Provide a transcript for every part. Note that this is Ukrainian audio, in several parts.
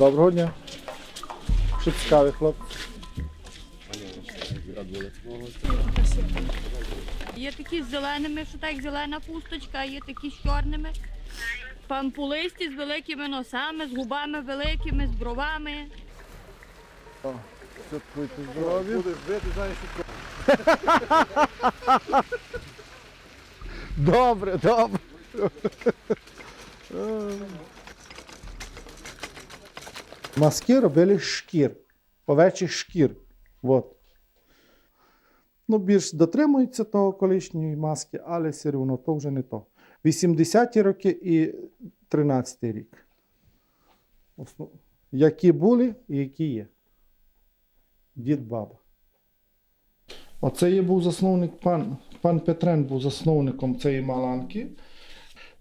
Доброго дня. Що цікаві, хлопці? Є такі з зеленими, що так зелена пусточка, а є такі з чорними. Пампулисті з великими носами, з губами великими, з бровами. Святкуйте здоров'я. Будеш бити, знаєш, що Добре, добре. Маски робили з шкір, овечих шкір. От. Ну, більш дотримуються того колишньої маски, але все одно то вже не то. 80-ті роки і 13-й рік. Які були і які є. Дід баба. Оце є був засновник пан, пан Петрен був засновником цієї маланки.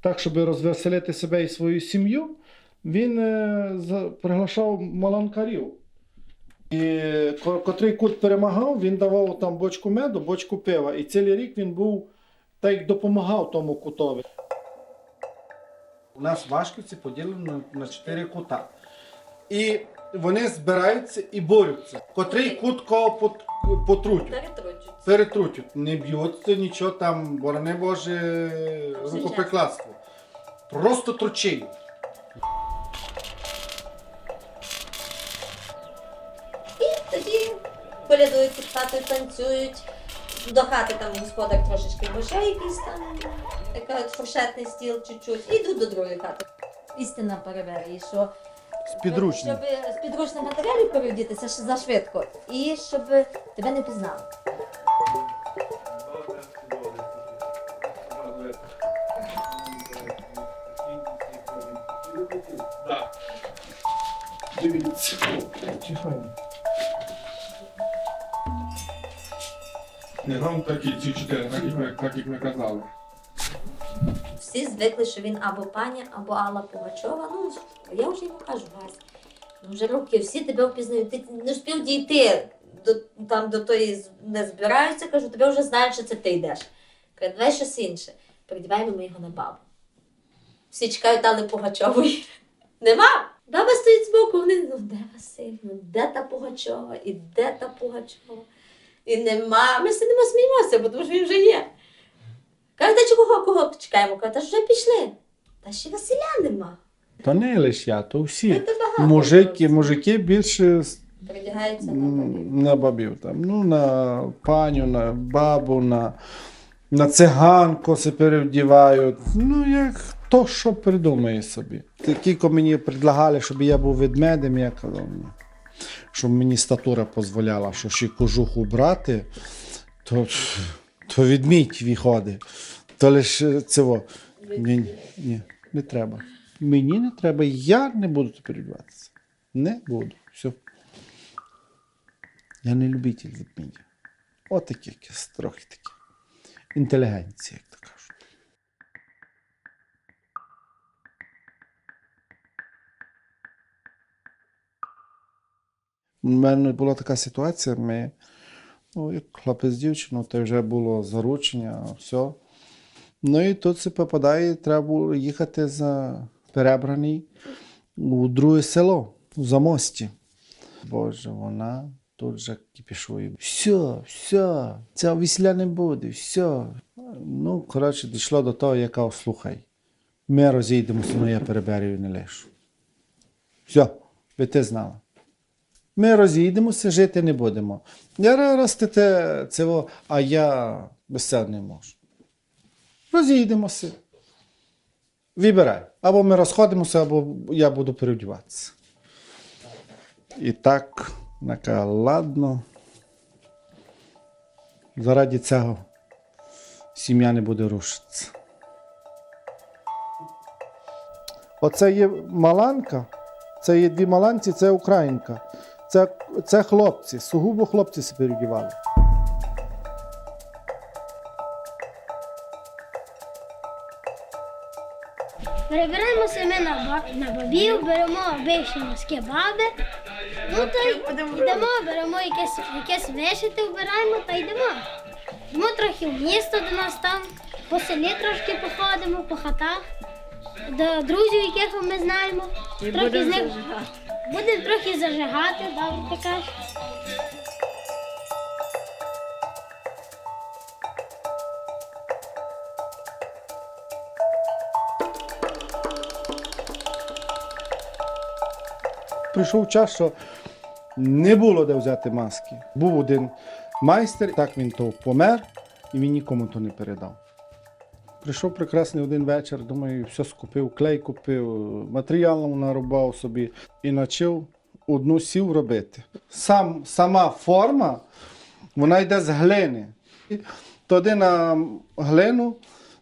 Так, щоб розвеселити себе і свою сім'ю, він е, приглашав маланкарів. І котрий кут перемагав, він давав там бочку меду, бочку пива. І цілий рік він був так як допомагав тому кутові. У нас Вашківці поділені на, чотири кута. І вони збираються і борються. Котрий кут кого пот- потрутять. Перетручуть. Перетрутять, не б'ються, нічого там, борони Боже, рукоприкладство. Просто тручить. Хатою, танцюють. До хати там господар трошечки грошей якийсь там, така фуршетний стіл чуть-чуть. І йдуть до другої хати. Істина перевері, що З щоб з підручних матеріалів переодітися ще зашвидко. І щоб тебе не пізнали. Дивіться. Тихо. Не нам такі ці чотири, так як ми, так як ми казали. Всі звикли, що він або пані, або Алла Пугачова. Ну, я вже йому кажу, Вась, ну вже роки, всі тебе впізнають. Ти не встиг дійти до, там, до тої з- не збираються, кажу, тебе вже знають, що це ти йдеш. Каже, давай щось інше. Передіваємо ми його на бабу. Всі чекають Алли Пугачової. Нема. Баба стоїть збоку, вони, ну де Василь, ну де та Пугачова, і де та Пугачова? І нема. Ми сидимо сміємося, бо тому що він вже є. Каже, та чого кого чекаємо? Каже, та ж вже пішли. Та ще Василя нема. То не лише я, то всі. Це багато. Мужики, мужики більше с- на бабів. на бабів. Там. Ну, на паню, на бабу, на, на циганку се перевдівають. Ну, як хто що придумає собі. Такі ко мені предлагали, щоб я був ведмедем, я казав, ні. Щоб мені статура дозволяла, що ще кожуху брати, то, то відмідь виходить. То лише цього. Ні, ні, не треба. Мені не треба, я не буду тепер передіватися. Не буду. Все. Я не любитель ведмідя. Отаке якесь трохи таке. Інтелігенція, як то кажуть. У мене була така ситуація, ми, ну, як хлопець з дівчиною, то вже було заручення, все. Ну і тут це попадає, треба було їхати за перебраний у друге село, у Замості. Боже, вона тут же кипішує. Все, все, цього весілля не буде, все. Ну, коротше, дійшло до того, яка слухай. Ми розійдемося, але я переберію не лишу. Все, би ти знала. Ми розійдемося, жити не будемо. Я ростете цього, а я без цього не можу. Розійдемося. Вибирай. Або ми розходимося, або я буду переодіватися. І так, така, ладно. Заради цього сім'я не буде рушитися. Оце є маланка, це є дві маланці, це українка. Це, це хлопці, сугубо хлопці себе переодівали. Перебираємося ми на, на бабів, беремо бивші носки баби. Ну та й йдемо, беремо якесь, якесь вишити, вбираємо та йдемо. Йдемо трохи в місто до нас там, по селі трошки походимо, по хатах, до друзів, яких ми знаємо. Трохи з них Будемо трохи зажигати, добре кажеш. Прийшов час, що не було де взяти маски. Був один майстер, так він то помер, і він нікому то не передав. Прийшов прекрасний один вечір, думаю, все скупив, клей купив, матеріал нарубав собі і почав одну сів робити. Сам, сама форма, вона йде з глини. Туди на глину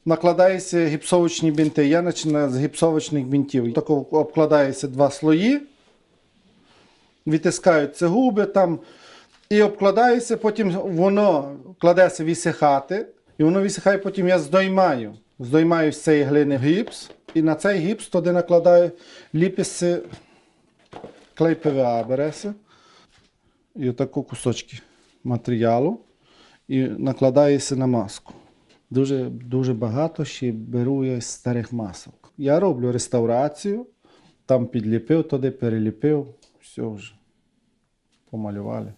накладаються гіпсовочні бінти. Я починаю з гіпсовочних бінтів. Так обкладаються два слої відтискаються губи там і обкладаюся, потім воно кладеться висихати, і воно висихає, потім я здоймаю. Здоймаю з цієї глини гіпс, і на цей гіпс туди накладаю ліпиться клей ПВА береться, і отаку кусочки матеріалу, і накладається на маску. Дуже, дуже багато ще беру я з старих масок. Я роблю реставрацію, там підліпив туди, переліпив, все вже. Помалювали.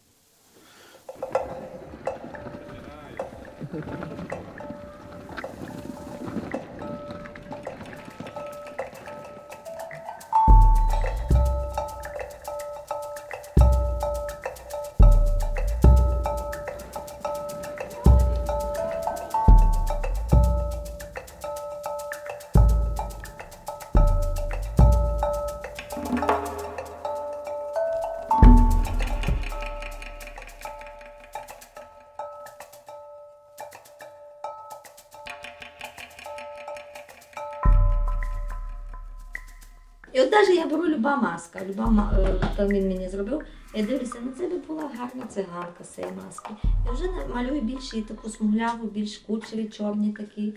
Навіть я беру люба маска, люба е, він мені зробив. Я дивлюся, ну це би була гарна циганка з цієї маски. Я вже малюю більш її таку смугляву, більш кучері, чорні такі.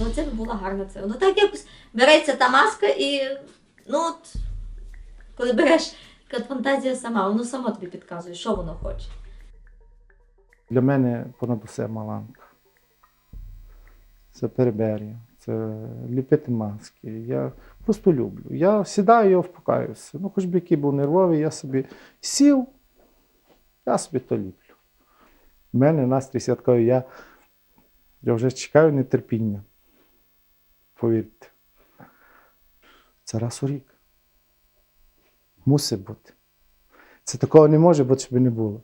Ну, це би була гарна циганка. Ну так якось береться та маска і ну от, коли береш, фантазія сама, воно само тобі підказує, що воно хоче. Для мене понад усе маланка. Це перебер'я, ліпити маски. Я просто люблю. Я сідаю і впокаюся. Ну, хоч би який був нервовий, я собі сів, я собі то ліплю. У мене настрій святковий, я, я вже чекаю нетерпіння. Повірте. Це раз у рік. Мусить бути. Це такого не може бути, щоб не було.